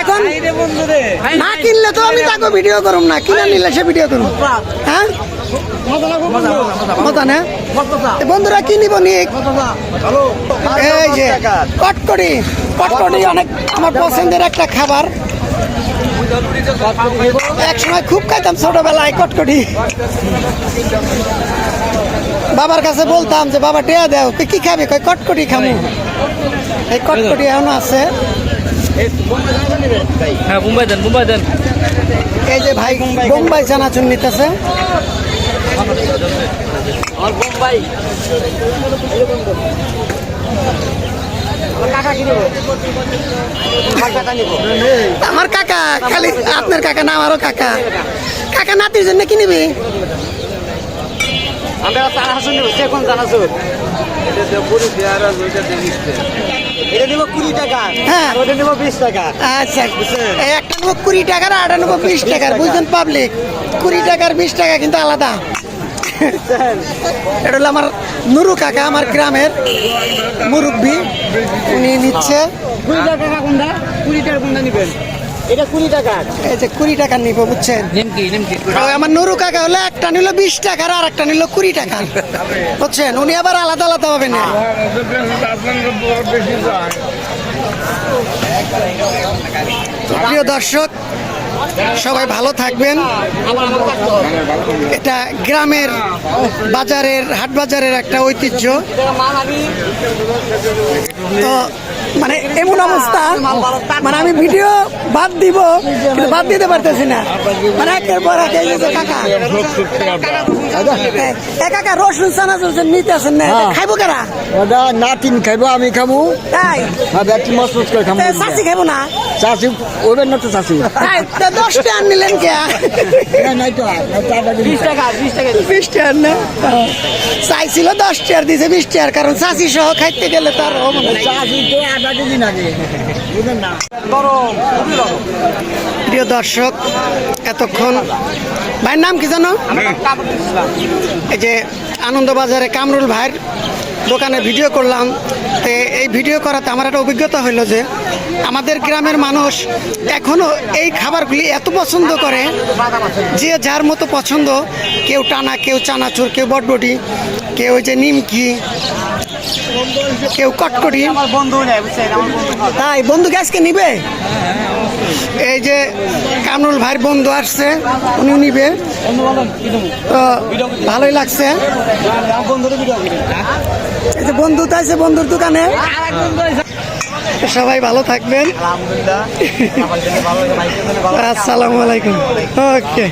এখন না কিনলে তো আমি তাকে ভিডিও করুম না। কিনে নিলে সে ভিডিও করুম। হ্যাঁ? মজা না? বন্ধুরা কি নিব নিক এই যে কটকটি। কটকটি অনেক আমার পছন্দের একটা খাবার। এক সময় খুব খাইতাম ছোটবেলায় কটকটি। বাবার কাছে বলতাম যে বাবা টেয়া দেও। কি খাবি? কই কটকটি খামু। এই কটকটি এখনও আছে। হ্যাঁ মুম্বাই দেন মুম্বাই দেন। এই যে ভাই বোম্বাই চানাচুর নিতেছে। আমার কাকা খালি আপনার কাকা না আমারও কাকা। কাকা নাতির জন্য কি নিবি? আমরা নেব সে কোন জানাসুন এটা নেব কুড়ি টাকা। হ্যাঁ। ওটা নেব বিশ টাকা। আচ্ছা। একটা নেব কুড়ি টাকার নেব বিশ টাকার। বুঝছেন পাবলিক কুড়ি টাকার বিশ টাকা কিন্তু আলাদা। এটা হলো আমার নুরু কাকা আমার গ্রামের মুরব্বী। উনি নিচ্ছে। কুড়ি টাকা কোনটা? কুড়ি টাকা কোনটা নেবেন? এটা কুড়ি টাকা। এই যে কুড়ি টাকা নিব বুঝছেন? নিমকি নিমকি ওই আমার নুরু কাকা হলে একটা নিল বিশ টাকার আর একটা নিল কুড়ি টাকা বুঝছেন? উনি আবার আলাদা আলাদা হবে না। প্রিয় দর্শক সবাই ভালো থাকবেন। এটা গ্রামের বাজারের, হাট বাজারের একটা ঐতিহ্য। তো মানে এমন অবস্থা মানে আমি ভিডিও বাদ দিব বাদ দিতে পারতেছি না। মানে একের পর এক কাকা। এ, এ কাকা রসুন চানা নিতে আসেন না এটা খাইবো কারা? ওটা নাতিন খাইবো আমি খাব তাই? আর ব্যক্তি মজবুত করে খাব তে চাষি খাইবো না? চাষি ওদের না তো চাষি তাই তে দশটা নিলেন কে? নাই তো বিশ টাকা বিশ টাকা বিশ টাকার না? চাইছিল দশ টাকার দিছে বিশ টাকার কারণ চাষি সহ খাইতে গেলে তার চাষি তো আধা কেজি লাগে বুঝলেন না। প্রিয় দর্শক এতক্ষণ ভাইয়ের নাম কি জানো? এই যে আনন্দবাজারে কামরুল ভাইয়ের দোকানে ভিডিও করলাম। তো এই ভিডিও করাতে আমার একটা অভিজ্ঞতা হইল যে আমাদের গ্রামের মানুষ এখনও এই খাবারগুলি এত পছন্দ করে যে যার মতো পছন্দ। কেউ টানা কেউ চানাচুর কেউ বটবটি কেউ ওই যে নিমকি কেউ কটকটি। বন্ধু বন্ধু তাই বন্ধুকে আজকে নিবে? এই যে কামরুল ভাইয়ের বন্ধু আসছে উনি নিবে। তো ভালোই লাগছে। এই যে বন্ধু তো আছে বন্ধুর দোকানে। সবাই ভালো থাকবেন। আসসালামু আলাইকুম। ওকে।